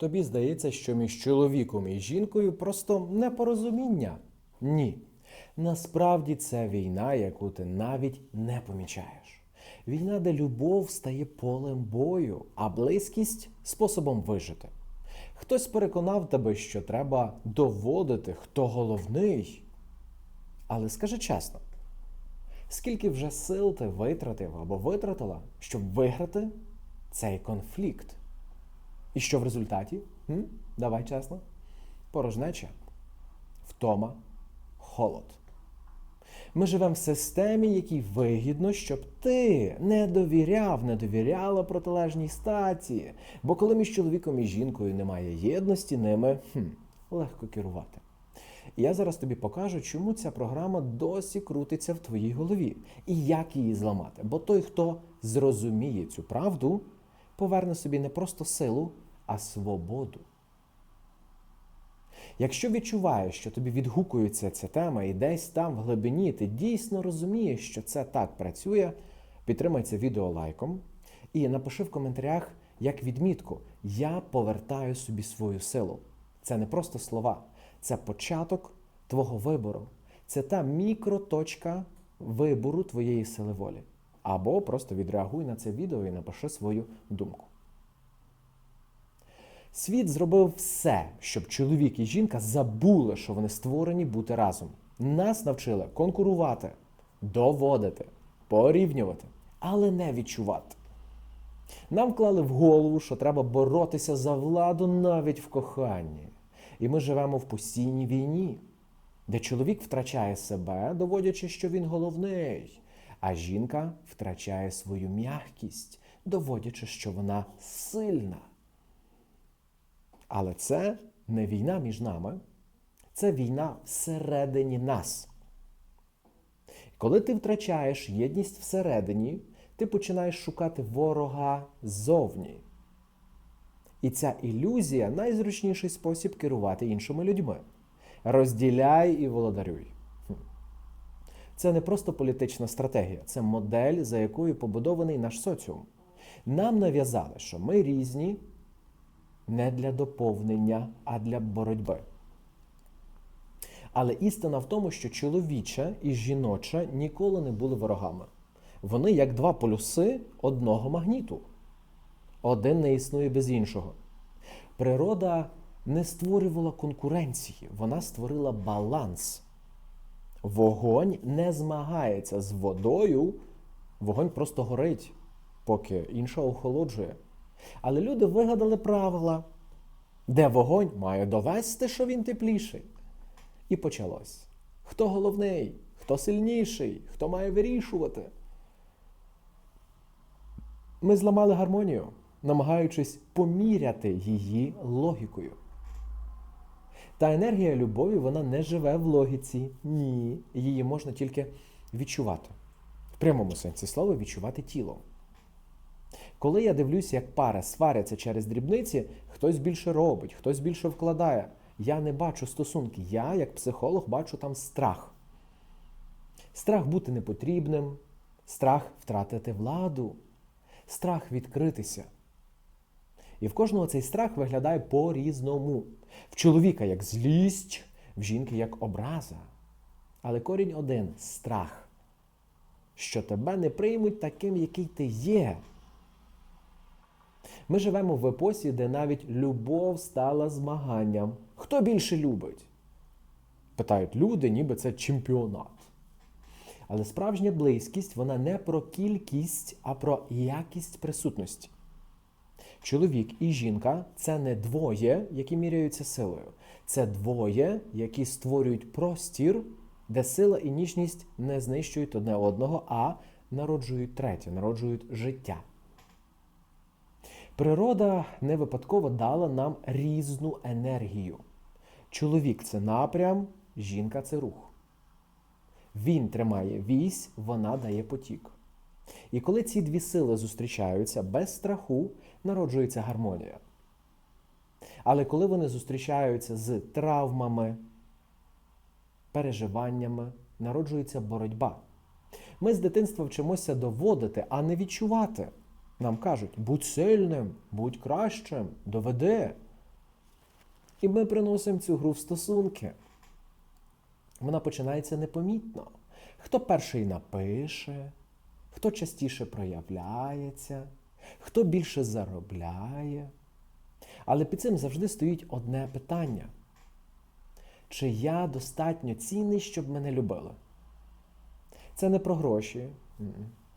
Тобі здається, що між чоловіком і жінкою просто непорозуміння? Ні. Насправді це війна, яку ти навіть не помічаєш. Війна, де любов стає полем бою, а близькість способом вижити. Хтось переконав тебе, що треба доводити, хто головний. Але скажи чесно, скільки вже сил ти витратив або витратила, щоб виграти цей конфлікт? І що в результаті? М? Давай чесно. Порожнеча, втома, холод. Ми живемо в системі, якій вигідно, щоб ти не довіряв, не довіряла протилежній статі. Бо коли між чоловіком і жінкою немає єдності, ними хм, легко керувати. Я зараз тобі покажу, чому ця програма досі крутиться в твоїй голові і як її зламати. Бо той, хто зрозуміє цю правду, поверне собі не просто силу, а свободу. Якщо відчуваєш, що тобі відгукується ця тема, і десь там в глибині ти дійсно розумієш, що це так працює, підтримай це відео лайком і напиши в коментарях як відмітку: Я повертаю собі свою силу. Це не просто слова, це початок твого вибору. Це та мікроточка вибору твоєї сили волі. Або просто відреагуй на це відео і напиши свою думку. Світ зробив все, щоб чоловік і жінка забули, що вони створені бути разом. Нас навчили конкурувати, доводити, порівнювати, але не відчувати. Нам вклали в голову, що треба боротися за владу навіть в коханні. І ми живемо в постійній війні, де чоловік втрачає себе, доводячи, що він головний, а жінка втрачає свою м'якість, доводячи, що вона сильна. Але це не війна між нами, це війна всередині нас. Коли ти втрачаєш єдність всередині, ти починаєш шукати ворога ззовні. І ця ілюзія найзручніший спосіб керувати іншими людьми. Розділяй і володарюй. Це не просто політична стратегія, це модель, за якою побудований наш соціум. Нам нав'язали, що ми різні не для доповнення, а для боротьби. Але істина в тому, що чоловіча і жіноча ніколи не були ворогами. Вони як два полюси одного магніту. Один не існує без іншого. Природа не створювала конкуренції, вона створила баланс. Вогонь не змагається з водою, вогонь просто горить, поки інша охолоджує. Але люди вигадали правила, де вогонь має довести, що він тепліший. І почалось. Хто головний, хто сильніший, хто має вирішувати. Ми зламали гармонію, намагаючись поміряти її логікою. Та енергія любові вона не живе в логіці. Ні. Її можна тільки відчувати. В прямому сенсі слова відчувати тілом. Коли я дивлюся, як пари сваряться через дрібниці, хтось більше робить, хтось більше вкладає. Я не бачу стосунки. Я, як психолог, бачу там страх. Страх бути непотрібним, страх втратити владу, страх відкритися. І в кожного цей страх виглядає по-різному. В чоловіка як злість, в жінки як образа. Але корінь один страх, що тебе не приймуть таким, який ти є. Ми живемо в епосі, де навіть любов стала змаганням. Хто більше любить? Питають люди, ніби це чемпіонат. Але справжня близькість вона не про кількість, а про якість присутності. Чоловік і жінка це не двоє, які міряються силою. Це двоє, які створюють простір, де сила і ніжність не знищують одне одного, а народжують третє, народжують життя. Природа не випадково дала нам різну енергію. Чоловік це напрям, жінка це рух. Він тримає вісь, вона дає потік. І коли ці дві сили зустрічаються без страху, народжується гармонія. Але коли вони зустрічаються з травмами, переживаннями, народжується боротьба. Ми з дитинства вчимося доводити, а не відчувати. Нам кажуть, будь сильним, будь кращим, доведи. І ми приносимо цю гру в стосунки. Вона починається непомітно. Хто перший напише, хто частіше проявляється, хто більше заробляє. Але під цим завжди стоїть одне питання: чи я достатньо цінний, щоб мене любили? Це не про гроші,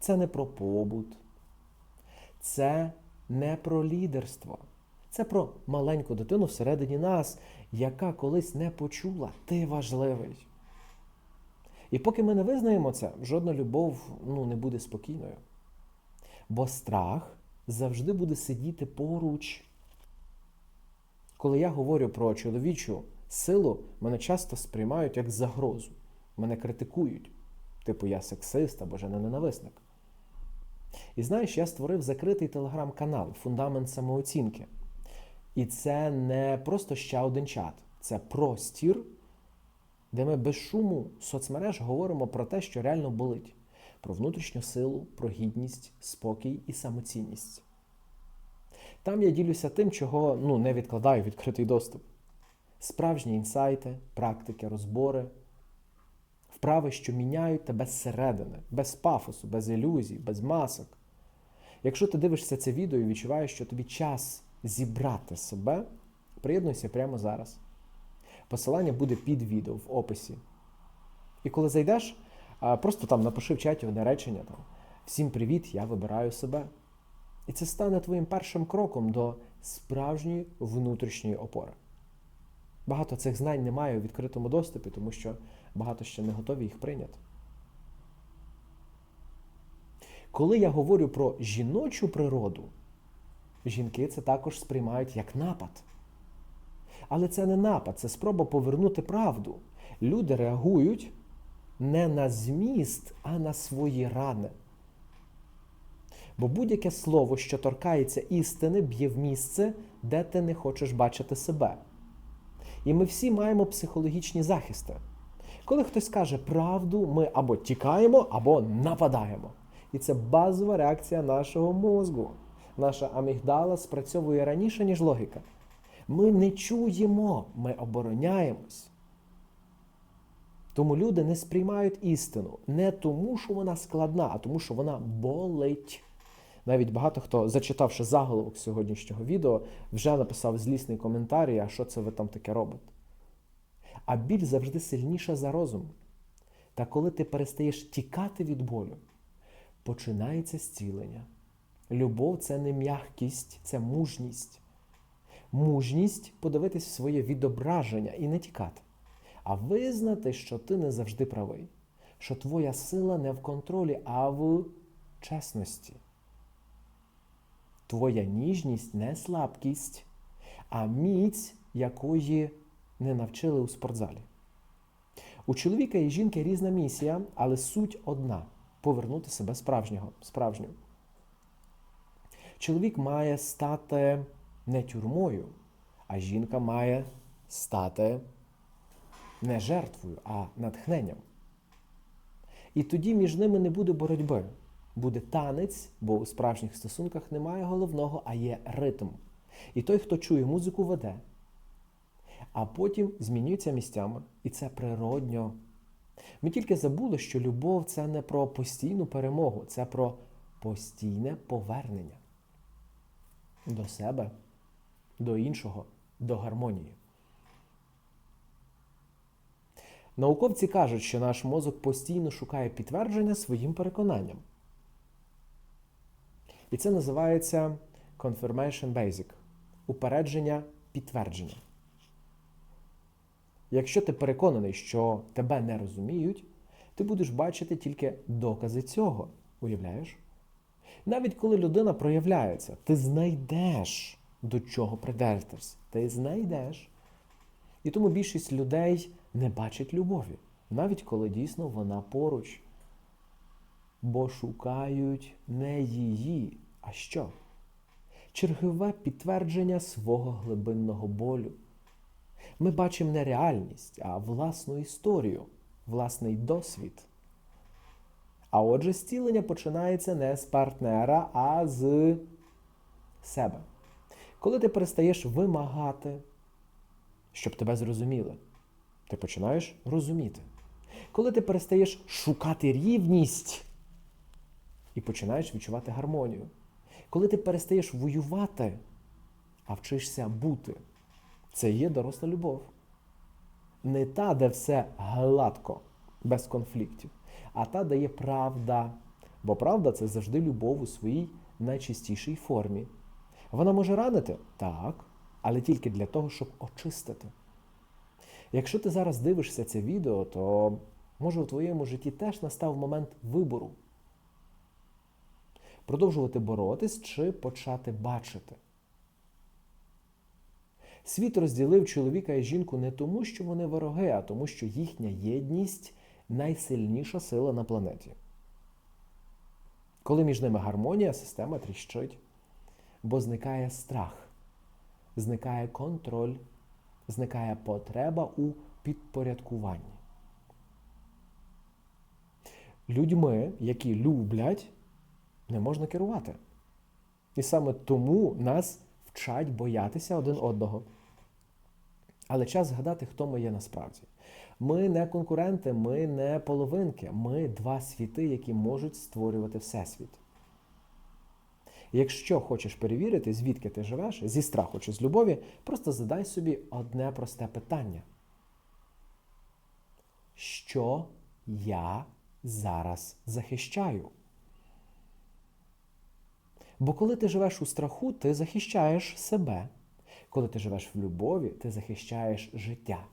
це не про побут, це не про лідерство. Це про маленьку дитину всередині нас, яка колись не почула, ти важливий. І поки ми не визнаємо це, жодна любов ну, не буде спокійною. Бо страх завжди буде сидіти поруч. Коли я говорю про чоловічу силу, мене часто сприймають як загрозу. Мене критикують. Типу, я сексист або ненависник. І знаєш, я створив закритий телеграм-канал Фундамент самооцінки. І це не просто ще один чат, це простір, де ми без шуму соцмереж говоримо про те, що реально болить: про внутрішню силу, про гідність, спокій і самоцінність. Там я ділюся тим, чого ну, не відкладаю відкритий доступ. Справжні інсайти, практики, розбори, вправи, що міняють тебе зсередини, без пафосу, без ілюзій, без масок. Якщо ти дивишся це відео і відчуваєш, що тобі час зібрати себе, приєднуйся прямо зараз. Посилання буде під відео в описі. І коли зайдеш, просто там напиши в чаті одне речення там Всім привіт, я вибираю себе. І це стане твоїм першим кроком до справжньої внутрішньої опори. Багато цих знань немає у відкритому доступі, тому що багато ще не готові їх прийняти. Коли я говорю про жіночу природу, жінки це також сприймають як напад. Але це не напад, це спроба повернути правду. Люди реагують не на зміст, а на свої рани. Бо будь-яке слово, що торкається істини, б'є в місце, де ти не хочеш бачити себе. І ми всі маємо психологічні захисти. Коли хтось каже правду, ми або тікаємо, або нападаємо. І це базова реакція нашого мозку. Наша амігдала спрацьовує раніше, ніж логіка. Ми не чуємо, ми обороняємось. Тому люди не сприймають істину не тому, що вона складна, а тому, що вона болить. Навіть багато хто, зачитавши заголовок сьогоднішнього відео, вже написав злісний коментар, а що це ви там таке робите. А біль завжди сильніша за розум. Та коли ти перестаєш тікати від болю, починається зцілення. Любов це не м'якість, це мужність. Мужність подивитись в своє відображення і не тікати, а визнати, що ти не завжди правий, що твоя сила не в контролі, а в чесності. Твоя ніжність не слабкість, а міць, якої не навчили у спортзалі. У чоловіка і жінки різна місія, але суть одна повернути себе справжнього, справжнім. Чоловік має стати не тюрмою, а жінка має стати не жертвою, а натхненням. І тоді між ними не буде боротьби. Буде танець, бо у справжніх стосунках немає головного, а є ритм. І той, хто чує музику, веде. А потім змінюється місцями. І це природньо. Ми тільки забули, що любов це не про постійну перемогу, це про постійне повернення до себе, до іншого, до гармонії. Науковці кажуть, що наш мозок постійно шукає підтвердження своїм переконанням. І це називається Confirmation Basic упередження підтвердження. Якщо ти переконаний, що тебе не розуміють, ти будеш бачити тільки докази цього. Уявляєш? Навіть коли людина проявляється, ти знайдеш, до чого придертись. Ти знайдеш. І тому більшість людей не бачить любові, навіть коли дійсно вона поруч. Бо шукають не її, а що? Чергове підтвердження свого глибинного болю. Ми бачимо не реальність, а власну історію, власний досвід. А отже, зцілення починається не з партнера, а з себе. Коли ти перестаєш вимагати, щоб тебе зрозуміли. Ти починаєш розуміти. Коли ти перестаєш шукати рівність і починаєш відчувати гармонію. Коли ти перестаєш воювати, а вчишся бути, це є доросла любов. Не та, де все гладко, без конфліктів, а та, де є правда. Бо правда це завжди любов у своїй найчистішій формі. Вона може ранити? Так, але тільки для того, щоб очистити. Якщо ти зараз дивишся це відео, то може у твоєму житті теж настав момент вибору. Продовжувати боротись чи почати бачити. Світ розділив чоловіка і жінку не тому, що вони вороги, а тому, що їхня єдність найсильніша сила на планеті. Коли між ними гармонія, система тріщить, бо зникає страх, зникає контроль, зникає потреба у підпорядкуванні. Людьми, які люблять, не можна керувати. І саме тому нас вчать боятися один одного. Але час згадати, хто ми є насправді. Ми не конкуренти, ми не половинки, ми два світи, які можуть створювати всесвіт. Якщо хочеш перевірити, звідки ти живеш, зі страху чи з любові, просто задай собі одне просте питання. Що я зараз захищаю? Бо коли ти живеш у страху, ти захищаєш себе. Коли ти живеш в любові, ти захищаєш життя.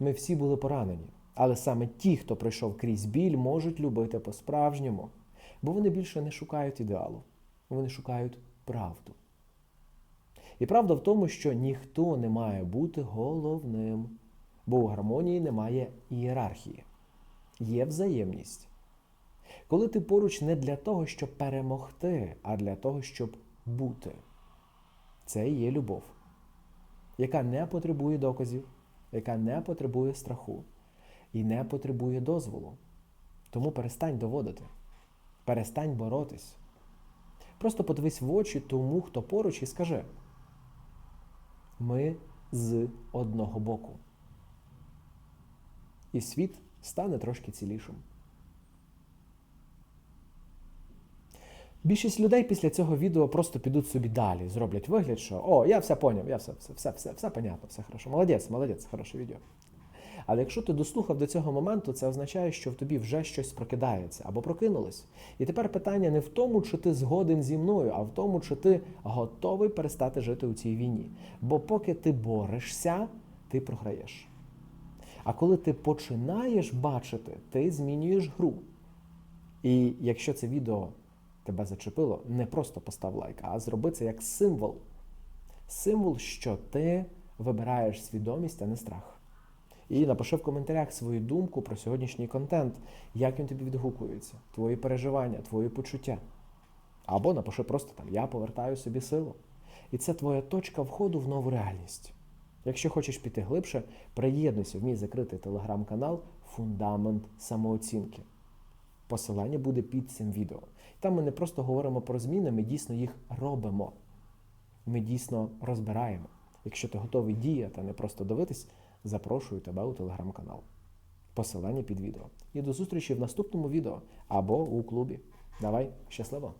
Ми всі були поранені, але саме ті, хто пройшов крізь біль, можуть любити по-справжньому, бо вони більше не шукають ідеалу, вони шукають правду. І правда в тому, що ніхто не має бути головним, бо у гармонії немає ієрархії, є взаємність. Коли ти поруч не для того, щоб перемогти, а для того, щоб бути. Це і є любов, яка не потребує доказів, яка не потребує страху і не потребує дозволу. Тому перестань доводити, перестань боротись. Просто подивись в очі тому, хто поруч, і скажи: ми з одного боку. І світ стане трошки цілішим. Більшість людей після цього відео просто підуть собі далі, зроблять вигляд, що о, я все поняв, я все, все, все, все, все понятно, все хорошо. Молодець, молодець, хороше відео. Але якщо ти дослухав до цього моменту, це означає, що в тобі вже щось прокидається або прокинулось. І тепер питання не в тому, чи ти згоден зі мною, а в тому, чи ти готовий перестати жити у цій війні. Бо поки ти борешся, ти програєш. А коли ти починаєш бачити, ти змінюєш гру. І якщо це відео тебе зачепило, не просто постав лайк, а зроби це як символ. Символ, що ти вибираєш свідомість, а не страх. І напиши в коментарях свою думку про сьогоднішній контент, як він тобі відгукується, твої переживання, твої почуття. Або напиши просто там Я повертаю собі силу. І це твоя точка входу в нову реальність. Якщо хочеш піти глибше, приєднуйся в мій закритий телеграм-канал Фундамент самооцінки. Посилання буде під цим відео. Там ми не просто говоримо про зміни, ми дійсно їх робимо. Ми дійсно розбираємо. Якщо ти готовий діяти, а не просто дивитись, запрошую тебе у телеграм-канал. Посилання під відео. І до зустрічі в наступному відео або у клубі. Давай, щасливо!